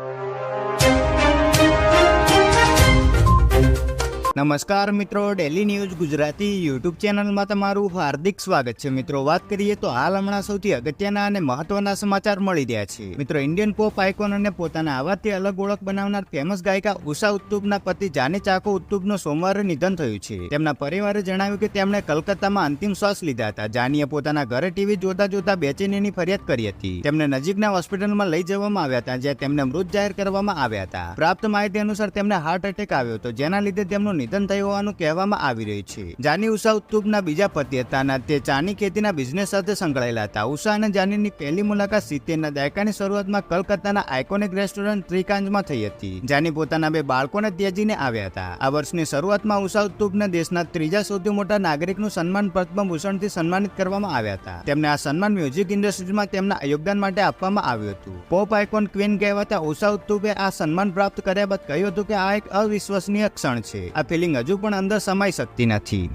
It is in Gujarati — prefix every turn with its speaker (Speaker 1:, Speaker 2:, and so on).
Speaker 1: you. નમસ્કાર મિત્રો ડેલી ન્યૂઝ ગુજરાતી યુટ્યુબ ચેનલમાં તમારું હાર્દિક સ્વાગત છે. મિત્રો, વાત કરીએ તો હાલ હમણાં સૌથી અગત્યના અને મહત્વના સમાચાર મળી રહ્યા છે. મિત્રો ઇન્ડિયન પોપ આઇકોન અને પોતાના આવાજથી અલગ ઓળખ બનાવનાર ફેમસ ગાયિકા ઉષા ઉત્તુબના પતિ જાની ચાકો ઉત્તુબનું સોમવારે નિધન થયું છે. તેમના પરિવારે જણાવ્યું કે તેમણે કલકત્તામાં અંતિમ શ્વાસ લીધા હતા. જાનીએ પોતાના ઘરે ટીવી જોતા જોતા બેચેનીની ફરિયાદ કરી હતી. તેમને નજીકના હોસ્પિટલમાં લઈ જવામાં આવ્યા હતા, જ્યાં તેમને મૃત જાહેર કરવામાં આવ્યા હતા. પ્રાપ્ત માહિતી અનુસાર તેમને હાર્ટ એટેક આવ્યો હતો, જેના લીધે તેમનું નિધન થયું હોવાનું કહેવામાં આવી રહ્યું છે. જાની ઉષા ઉત્તુબના બીજા પતિ હતા અને તે ચાની ખેતીના બિઝનેસ સાથે સંકળાયેલા હતા. ઉષા અને જાનીની પહેલી મુલાકાત સિત્તેરના દાયકાની શરૂઆતમાં કલકત્તાના આઇકોનિક રેસ્ટોરન્ટ ત્રિકાંજમાં થઈ હતી. જાની પોતાના બે બાળકોને ત્યજીને આવ્યા હતા. આ વર્ષની શરૂઆતમાં ઉષા ઉત્તુબને દેશના ત્રીજા સૌથી મોટા નાગરિકનું સન્માન પદ્મભૂષણથી સન્માનિત કરવામાં આવ્યા હતા. તેમને આ સન્માન મ્યુઝિક ઇન્ડસ્ટ્રીમાં તેમના યોગદાન માટે આપવામાં આવ્યું હતું. પોપ આઇકોન ક્વીન કહેવાતા ઉષા ઉત્તુબે આ સન્માન પ્રાપ્ત કર્યા બાદ કહ્યું હતું કે આ એક અવિશ્વસનીય ક્ષણ છે. આ ફિલિંગ હજુ પણ અંદર સમાઈ શકતી નથી.